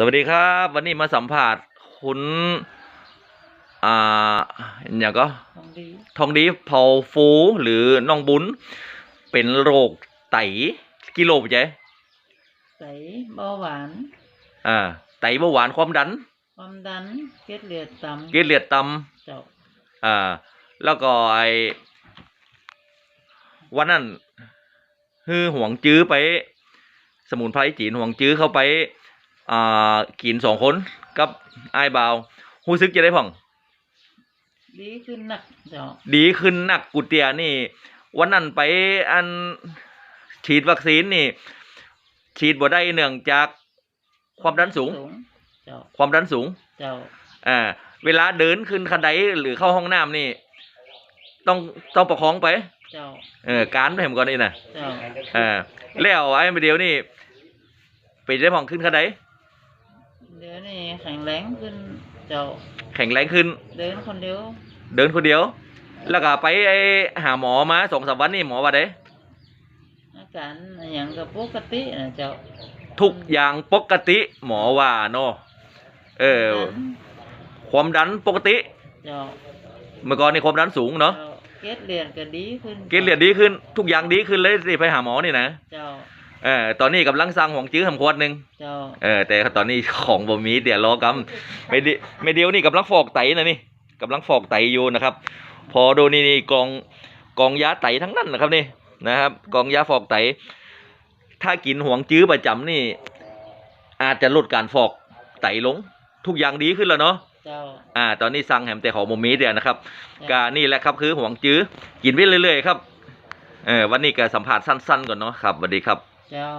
สวัสดีครับ วันนี้มาสัมผัสคุณอ่าอย่างก็ของดีทองดีเผาฟูหรือน้องบุญ เป็นโรคไตกิโลไปใจใสเบาหวานอ่าไตเบาหวานความดัน ความดันเกล็ดเลือดต่เกล็ดเลือดต่ำเจ้าำอ่า แล้วก็ไอวันนั้นฮือห่วงจื้อไป สมุนไพรจีนห่วงจื้อเข้าไป อ่ากินสองคนกับไอ้ายบาวรู้สึกจะได้ผ่อง ดีขึ้นหนักเจ้าดีขึ้นหนักกุเตียนี่ วันนั้นไปอันฉีดวัคซีนนี่ ฉีดบ่ได้เนื่องจากความดันสูง เจ้าความดันสูง เจ้าอ่า เวลาเดินขึ้นคันไดหรือเข้าห้องน้ำนี่ ต้องต้องประคองไป เจ้าเออการไปเหมือนกันนี่นะเจ้าอ่าแล้วไอ้มาเดียวนี่ไปได้ผ่องขึ้นคันได เดี๋ยวนี้แข็งแรงขึ้นเจ้าแข็งแรงขึ้น เดินคนเดียว เดินคนเดียว แล้วก็ไปไอหาหมอมาสองสามวันนี่หมอว่าไดอาการอหย่างกับปกตินะเจ้าทุกอย่างปกติหมอว่าเนาะเออ ความดันปกติ เจ้าเมื่อก่อนนี่ความดันสูงเนาะเจ้าเกล็ดเลือดก็ดีขึ้นเกล็ดเลือดดีขึ้น ทุกอย่างดีขึ้นเลยสิไปหาหมอนี่นะเจ้า เออตอนนี้กำลังสร้างหวงจื้อทำขวดหนึ่งเจ้าเออแต่ตอนนี้ของบ่มีเดี๋ยวรอกำไม่ดีไม่เดียวนี่กำลังฟอกไตนะนี่กำลังฟอกไตอยู่นะครับ พอดูนี่นี่กองกองยาไตทั้งนั้นนะครับนี่นะครับ กองยาฟอกไต ถ้ากินหวงจื้อประจำนี่ อาจจะลดการฟอกไตลง ทุกอย่างดีขึ้นแล้วเนาะเจ้าอ่า ตอนนี้สั่งแฮมแต่ของบ่มีเดี๋ยวนะครับจ้ะกานี่แหละครับคือหวงจื้อกินไปเรื่อยๆครับเออวันนี้ก็สัมภาษณ์สั้นๆก่อนเนาะครับสวัสดีครับ เจ้า